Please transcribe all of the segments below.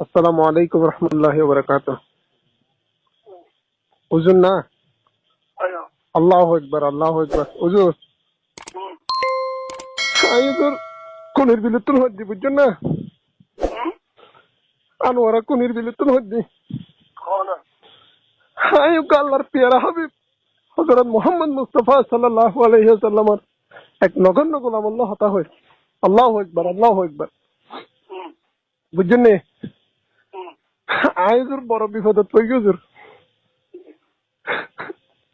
আসসালামু আলাইকুম রহমতুল্লাহ বরকাত না? আল্লাহ একবার আল্লাহ একবার হুজুর। হুজুর, কোনের বিলুত্তুন হদ্দি বুঝছেন না? আনোয়ারা কোনের বিলুত্তুন হদ্দি খানা আল্লাহর পেয়ারা হাবিব হজরত মোহাম্মদ মুস্তফা সাল্লাল্লাহু আলাইহি ওয়াসাল্লামের এক নগণ্য গোলাম আল্লাহ হতা হয় আল্লাহ একবার আল্লাহ একবার বুঝছেন নে হুজুর, বড় বিপদত পড়ি হুজুর।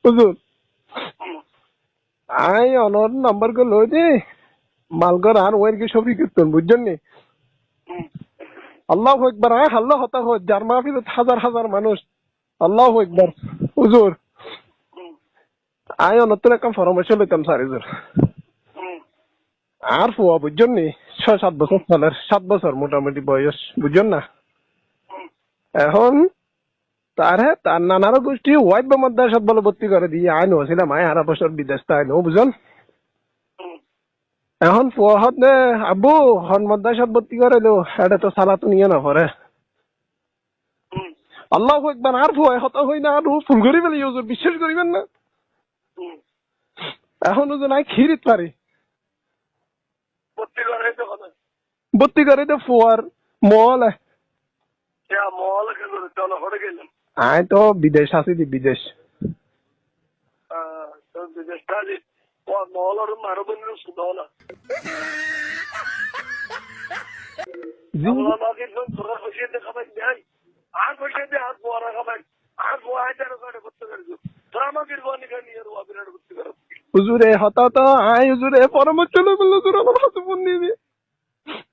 হুজুর। আই অনর নাম্বারগুলো লই মালগর আর ওয়ের কি সবই বুঝছেন আল্লাহ একবার আয়, আল্লাহ হতা হয় যার হাজার হাজার মানুষ। আল্লাহ একবার হুজুর। আয় একটা পরামর্শ লইতাম, স্যার, হুজুর। আর ফুয়া বুঝছেন নি? ছয়, সাত বছর সালের সাত বছর মোটামুটি বয়স বুঝছেন না? এখন তার তার নানারও গোষ্ঠী ওয়াইফ বা মাদ্রাসাত বলে ভর্তি করে দিয়ে আইন হয়েছিলাম আয় আড়া বছর বিদেশ তাই নো বুঝছেন হুম এখন ফুয়াহত নে, আব্বু হন মাদ্রাসাত ভর্তি করে লো এটা তো সালা তো নিয়ে না পরে। আল্লাহ একবার আর ফুয়া হত হই না, আর ফুল করি ফেলি বিশ্বাস করিবেন না? এখন হুজুর নাই, খিরিত পারি ভর্তি করে তো কথা করে তো ফুয়ার মল চলো আয় তো বিদেশ আছি বিদেশ তোরা হাজার তোরা হতা আয় হুজুরে পরামর্শ লই বলল হুজুর আমার হাতে ফোন দিয়ে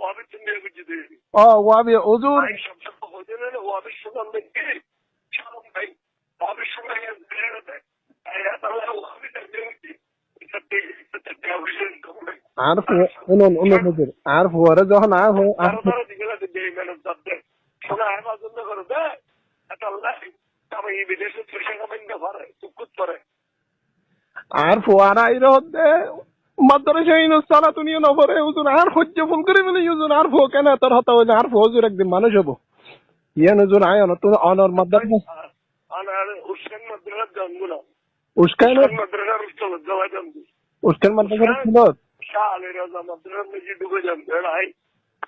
ওয়াবি তুমি বুঝি দিই ও ওয়াবি হুজুর। ভাই সব সব হতে না ওয়াবি শুনান দেখি। শাম ভাই। ওয়াবি শুনান বেড়ে দেয় আই তাহলে ওয়াবি দেখি সত্যি সত্যি অভিযান করে আর উনুন উনুন হুজুর আর ফুয়ারে যখন আর হো আর তারা তারা দিগলা যে মেন দতে শোনা আয় বাজন্দ করে দে এটা আল্লাহ তবে এই বিদেশে পয়সা কামাই না পারে সুকুত আর ফুয়ারা আইর হতে মাদ্রাসা ইনো সালা তুনিও নবরে হুজুর আর হজ্জ ফোন করে বলে হুজুর আর ফো কেন তোর হতা হইলে আর ফো হুজুর একদিন মানুষ হব ইয়ে হুজুর আয় অন তো অনর মাদ্রাসা আর উসকান মাদ্রাসা উসকান উস্কান মাদ্রাসা ছিল শাহ আলী মাদ্রাসা মেজি ঢুকে যান বেড়াই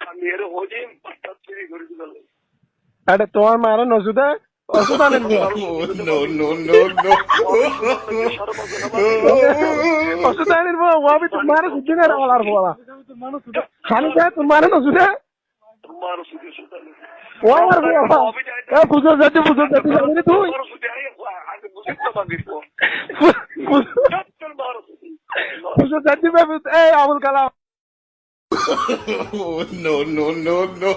আমি এর হজিম পাঁচটা চুরি করে দিলাম আরে তোমার মারা নজুদা no. ওষুধ আনেন ওয়াবি তোমার সুদ্ধি না রাওয়ালার ফোলা খালি যায় জানি আই আগে বুঝিত না Oh, no, no, no.